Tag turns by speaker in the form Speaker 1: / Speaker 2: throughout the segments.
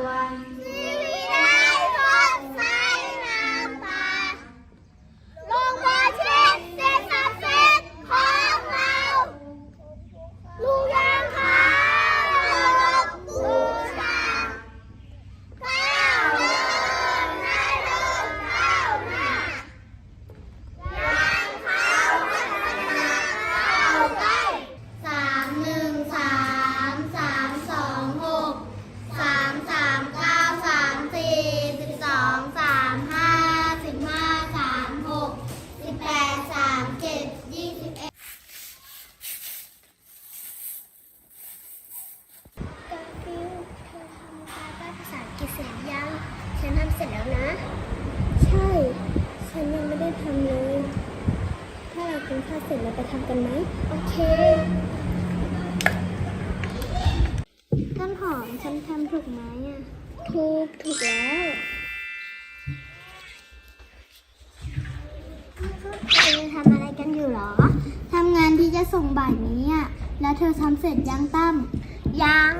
Speaker 1: 乖 กินข้าวเสร็จแล้วไปทำกันไหม โอเค ต้นหอมฉันทำถูกไหมอะ ถูก ถูกแล้วเธอทำอะไรกันอยู่หรอ ทำงานที่จะส่งบ่ายนี้อะ แล้วเธอทำเสร็จยังตั้ม ยัง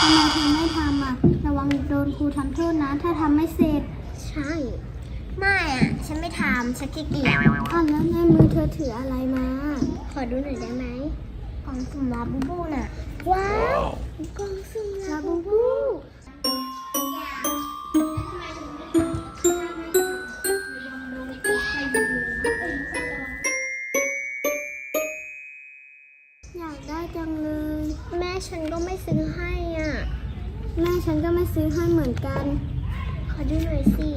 Speaker 1: ทำไมเธอไม่ทำอะ ระวังโดนครูทำโทษนะ ถ้าทำไม่เสร็จ ใช่ ไม่อะ ฉันไม่ทำฉันขี้เกียจอะแล้วในมือเธอถืออะไรมา ขอดูหน่อยได้ไหมกล่องสุ่มลาบูบูน่ะ ว้าวกล่องสุ่มลาบูบูอยากได้จังเลย แม่ฉันก็ไม่ซื้อให้อะ แม่ฉันก็ไม่ซื้อให้เหมือนกัน ขอดูหน่อยสิ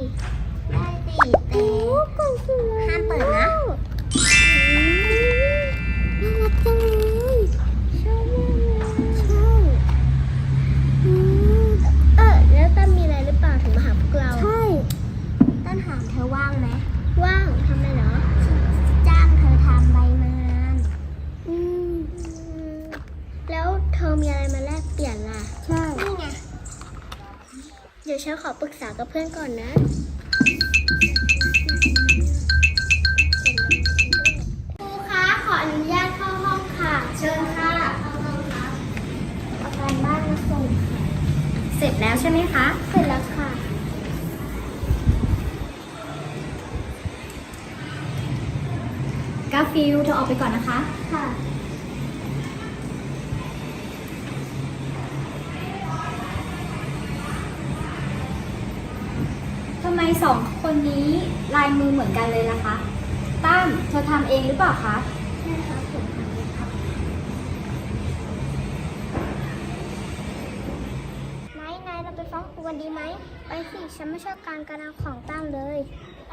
Speaker 1: ได้สิแต่ห้ามเปิดนะน่ารักจังเลยชอบมากเลยชอืมเออแล้วตั้นมีอะไรหรือเปล่าถึงมาหาพวกเรา ใช่ตั้นถามเธอว่างไหมว่างทำไมเหรอจ้างเธอทำใบงานอืมแล้วเธอมีอะไรมาแลกเปลี่ยนล่ะ ใช่ นี่ไง เดี๋ยวฉันขอปรึกษากับเพื่อนก่อนนะ ครูคะขออนุญาตเข้าห้องค่ะ เชิญค่ะเข้าห้องครับเอาการบ้านมาส่ง
Speaker 2: เสร็จแล้วใช่ไหมคะ
Speaker 1: เสร็จแล้วค่ะ
Speaker 2: กาฟิลเธอออกไปก่อนนะคะ
Speaker 1: ค่ะ
Speaker 2: สองคนนี้ลายมือเหมือนกันเลยละคะ ตั้มเธอทำเองหรือเปล่าคะ
Speaker 1: ใช่ครับผมทำเองครับไนายนเราไปฟ้องครูกันดีไหม ไปสิ ฉันไม่ชอบการกระทำของตั้มเลยไป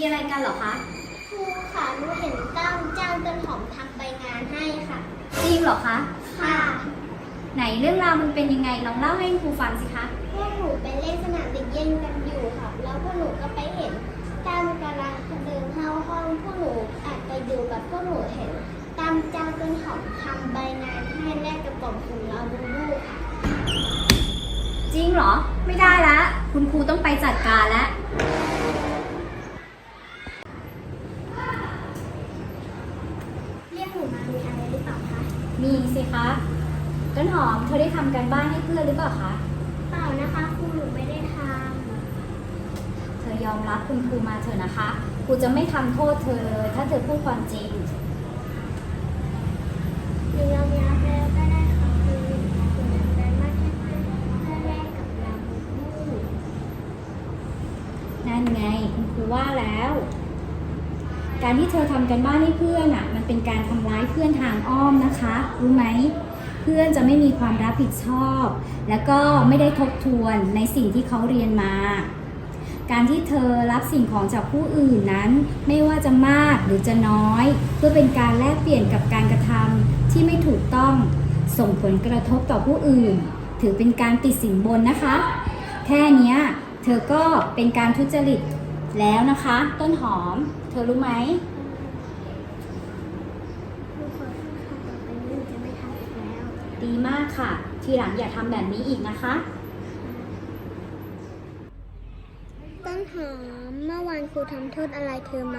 Speaker 2: มีอะไรกันเหรอคะ
Speaker 1: ครูค่ะหนูเห็นตั้มจ้างต้นหอมทำใบงานให้ค่ะ
Speaker 2: จริงเหรอคะ
Speaker 1: ค่ะ
Speaker 2: ไหนเรื่องราวมันเป็นยังไงลองเล่าให้ครูฟังสิคะ
Speaker 1: พวกหนูไปเล่นสนามเด็กเย็นกันอยู่ค่ะ แล้วพวกหนูก็ไปเห็นตั้มกำลังเดินเข้าห้อง พวกหนูแอบไปดูแบบพวกหนูเห็นตั้มจ้างต้นหอมทำใบงานให้แลกกับกล่องสุ่มลาบูบูค่ะ
Speaker 2: จริงเหรอ ไม่ได้ละ คุณครูต้องไปจัดการแล้ว
Speaker 1: เรียกหนูมามีอะไรหรือเปล่าคะ
Speaker 2: มีสิคะต้นหอมเธอได้ทำการบ้านให้เพื่อนหรือเปล่าคะ
Speaker 1: เปล่านะคะครูหนูไม่ได้ท
Speaker 2: เธอยอมรับคุณครูมาเถอะนะคะครูจะไม่ทำโทษเธอเลยถ้าเธอพูดความจริงำ
Speaker 1: หนูยอมรับแล้วก็ได้ค่ะครูหนูทำการบ้านแค่เพื่อแลกกับลาบูบู
Speaker 2: นั่นไงคุณครูว่าแล้ว การที่เธอทำกันบ้านให้เพื่อนอะมันเป็นการทำร้ายเพื่อนทางอ้อมนะคะ รู้ไหม เพื่อนจะไม่มีความรับผิดชอบ แล้วก็ไม่ได้ทบทวนในสิ่งที่เขาเรียนมา การที่เธอรับสิ่งของจากผู้อื่นนั้น ไม่ว่าจะมากหรือจะน้อย เพื่อเป็นการแลกเปลี่ยนกับการกระทำที่ไม่ถูกต้องส่งผลกระทบต่อผู้อื่น ถือเป็นการติดสินบนนะคะ แค่นี้เธอก็เป็นการทุจริต แล้วนะคะ ต้นหอม เธอรู้ไหม
Speaker 1: ครูขอโทษค่ะต่อไปนี้จะไม่ทำอีกแล้ว
Speaker 2: ดีมากค่ะ ทีหลังอย่าทำแบบนี้อีกนะคะ
Speaker 1: ต้นหอมเมื่อวานครูทำโทษอะไรเธอไหม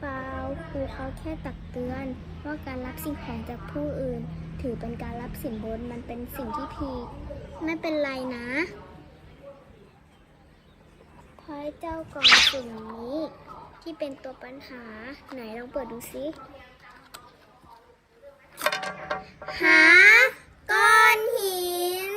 Speaker 1: เปล่าครูเขาแค่ตักเตือน ว่าการรับสิ่งของจากผู้อื่น ถือเป็นการรับสินบนมันเป็นสิ่งที่ผิดไม่เป็นไรนะ เพราะเจ้ากล่องสุ่มนี้ ที่เป็นตัวปัญหาไหนลองเปิดดูซิหาก้อนหิน